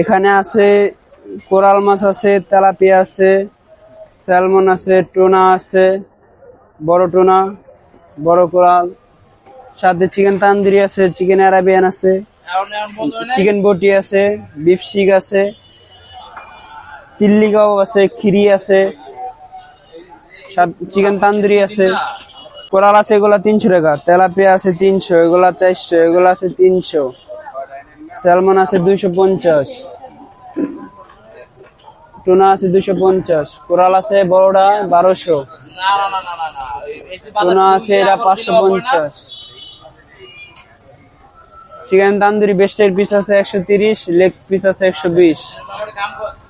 এখানে আছে কোরাল মাছ আছে তেলাপিয়া আছে, স্যালমন আছে, টোনা আছে, বড় টোনা, বড় কোরাল, সাথে চিকেন তান্দুরি আছে, চিকেন অ্যারাবিয়ান আছে, চিকেন বটি আছে, বিফ আছে তিল্লি কাবাব আছে, খিরি আছে চিকেন তান্দুরি আছে, কোরাল আছে এগুলা তিনশো টাকা তেলাপিয়া আছে তিনশো, এগুলা চারশো, এগুলা আছে তিনশো। স্যালমন আছে দুইশো পঞ্চাশ। টুনা আছে দুইশো পঞ্চাশ। কোরাল আছে বড়টা বারোশো। টুনা আছে এটা পাঁচশো পঞ্চাশ। চিকেন তান্দুরি বেস্টের পিস আছে একশো তিরিশ, লেগ পিস আছে একশো বিশ।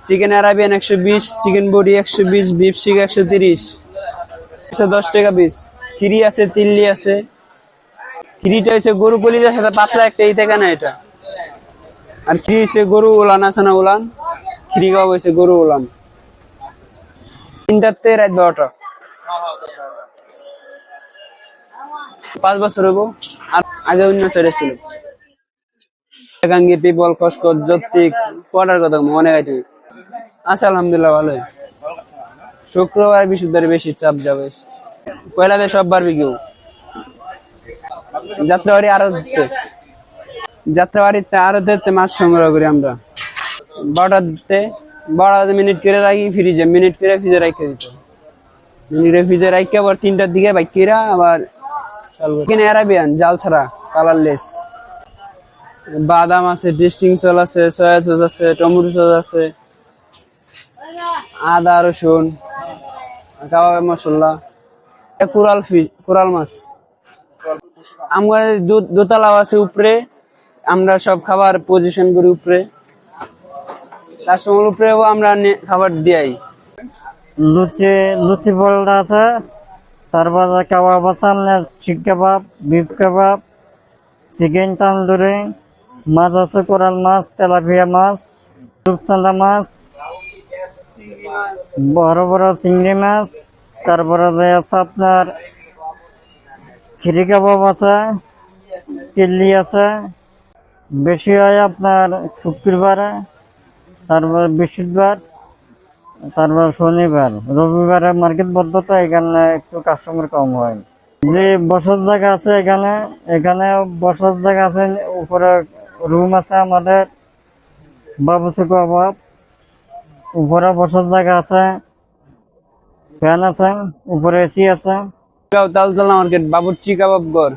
চিকেন অ্যারাবিয়ান একশো বিশ, চিকেন বডি একশো বিশ বিফ শিক একশো তিরিশ। একশো দশ টাকা পিস। খিরি আছে, তিল্লি আছে। খিরিটা হচ্ছে গরু কলিজার সাথে পাতলা একটা, এই থেকে না এটা। আর কি হয়েছে গরু উলান আছে না উলান? খিরি খাওয়া হয়েছে গরু উলান। তিনটাতে রাত বারোটা। পাঁচ বছর হব আর আগে অন্য সাইডে ছিল। গাঙ্গি পিপল খসকস যত্তিক কটার কথা মনে গাইতে আচ্ছা আলহামদুলিল্লাহ ভালোই শুক্রবার বৃহস্পতিবার বেশি চাপ যাবে। পয়লাতে সব পারবি কেউ যাত্রাবাড়ি আরও যাত্রাবাড়িতে আরও দিতে মাছ সংগ্রহ করি আমরা। দিতে বারোটা মিনিট করে রাখি ফ্রিজে মিনিট করে ফ্রিজে রাখতে দিত মিনিটে ফ্রিজে রাখি আবার তিনটার দিকে বাইক কিরা আবার এখানে অ্যারাবিয়ান জাল ছাড়া কালারলেস বাদাম আছে ডিস্টিং সল আছে সয়া সস আছে টমেটো সস আছে, আদা, রসুন, কাবাব মশলা কোরাল ফিশ কোরাল মাছ। আমরা দোতলাও আছে উপরে। আমরা সব খাবার পজিশন করি উপরে। সঙ্গে উপরেও আমরা খাবার দিয়াই লুচি লুচি বলটা আছে তারপরে কাবাব আছে শিক কাবাব, বিফ কাবাব, চিকেন তান্দুরি, মাছ আছে, কোরাল মাছ, তেলাপিয়া মাছ, রূপচাঁদা মাছ, বড় বড় চিংড়ি মাছ তারপরে যে আছে আপনার খিরি কাবাব আছে কিল্লি আছে বেশি হয় আপনার শুক্রবারে, তারপর বৃহস্পতিবার, তারপর শনিবার। রবিবারে মার্কেট বন্ধ তো এখানে একটু কাস্টমার কম হয়। যে বসত জায়গা আছে এখানে এখানে বসত জায়গা আছে, উপরে রুম আছে আমাদের বাবুসি কবাব উপরে বসত জায়গা আছে ফ্যান আছে, উপরে এসি আছে। তালতলা মার্কেট বাবুর্চি কাবাব ঘর